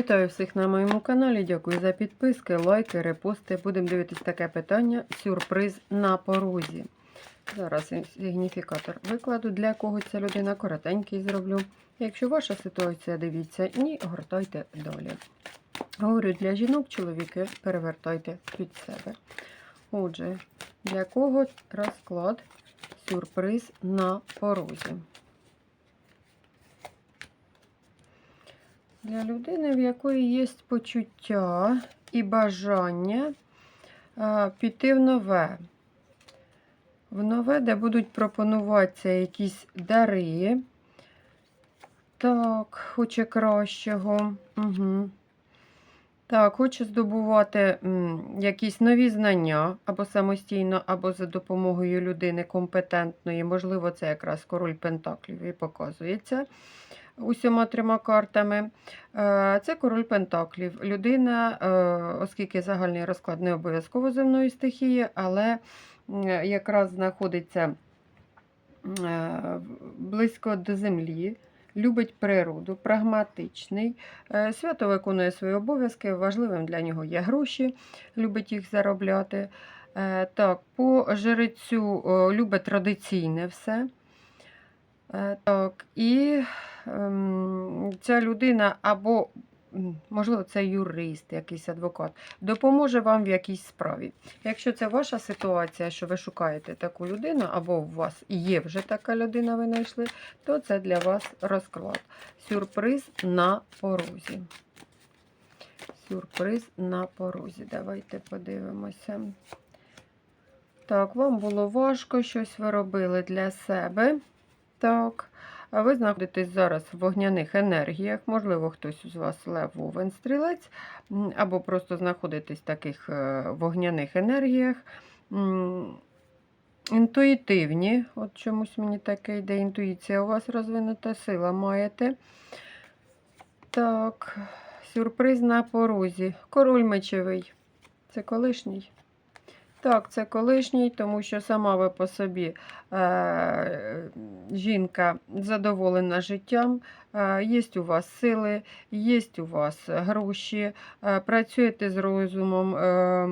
Вітаю всіх на моєму каналі. Дякую за підписки, лайки, репости. Будемо дивитись таке питання. Сюрприз на порозі. Зараз сигніфікатор викладу, для кого ця людина коротенький зроблю. Якщо ваша ситуація, дивіться, ні, гортайте далі. Говорю для жінок, чоловіки, перевертайте під себе. Отже, для кого розклад сюрприз на порозі. Для людини, в якої є почуття і бажання піти в нове. В нове, де будуть пропонуватися якісь дари. Так, хоче кращого. Угу. Так, хоче здобувати якісь нові знання або самостійно, або за допомогою людини компетентної. Можливо, це якраз король Пентаклів і показується усіма трьома картами. Е, Це король Пентаклів. Людина, е, оскільки загальний розклад не обов'язково земної стихії, але якраз знаходиться е, близько до землі. Любить природу, прагматичний, свято виконує свої обов'язки, важливим для нього є гроші, любить їх заробляти. Так, по жрецю любить традиційне все. Так, і ця людина або, можливо, це юрист, якийсь адвокат, допоможе вам в якійсь справі. Якщо це ваша ситуація, що ви шукаєте таку людину, або у вас є вже така людина, ви знайшли, то це для вас розклад. Сюрприз на порозі. Сюрприз на порозі. Давайте подивимося. Так, вам було важко, щось ви робили для себе. Так. А ви знаходитесь зараз в вогняних енергіях. Можливо, хтось з вас лев Овен стрілець, або просто знаходитесь в таких е, вогняних енергіях. Інтуїтивні, от чомусь мені таке йде інтуїція у вас розвинута, сила маєте. Так, сюрприз на порозі. Король мечевий. Це колишній. Так, це колишній, тому що сама ви по собі е, жінка задоволена життям, е, є у вас сили, є у вас гроші, е, працюєте з розумом, е,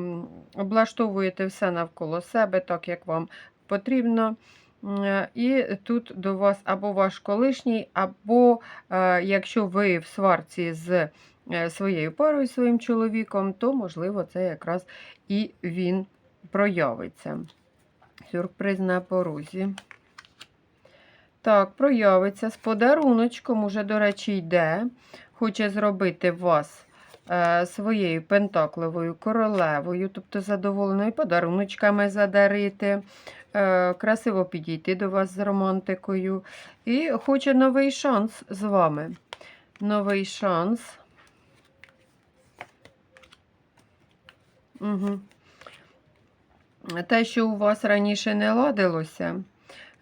облаштовуєте все навколо себе, так як вам потрібно. Е, І тут до вас або ваш колишній, або е, якщо ви в сварці з е, своєю парою, своїм чоловіком, то, можливо, це якраз і він проявиться. Сюрприз на порозі. Так, проявиться з подаруночком, уже, до речі, йде. Хоче зробити вас е, своєю пентакливою королевою, тобто задоволеною подаруночками задарити, е, красиво підійти до вас з романтикою. І хоче новий шанс з вами. Новий шанс. Угу. Те, що у вас раніше не ладилося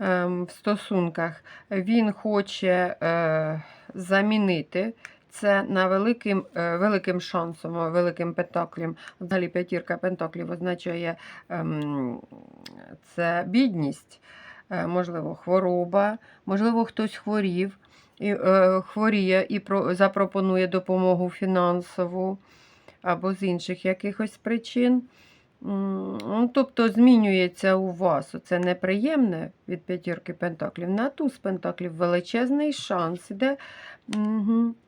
ем, в стосунках, він хоче е, замінити це на великим, е, великим шансом, великим пентаклем. Взагалі п'ятірка пентаклів означає ем, це бідність, е, можливо, хвороба, можливо, хтось хворів. І, хворіє і про, запропонує допомогу фінансову або з інших якихось причин. Ну, Тобто змінюється у вас оце неприємне від п'ятірки пентаклів на туз пентаклів величезний шанс іде.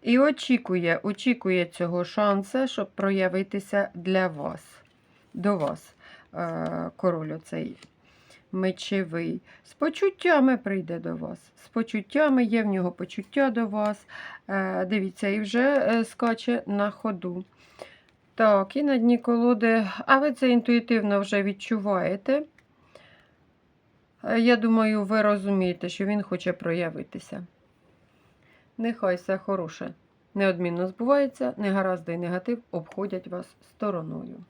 І очікує, очікує цього шансу, щоб проявитися для вас, до вас, е, король оцей мечевий. З почуттями прийде до вас. З почуттями є в нього почуття до вас. Е, Дивіться, і вже е, скаче на ходу. Так, і на дні колоди, а ви це інтуїтивно вже відчуваєте. Е, Я думаю, ви розумієте, що він хоче проявитися. Нехай все хороше неодмінно збувається, негаразди і негатив обходять вас стороною.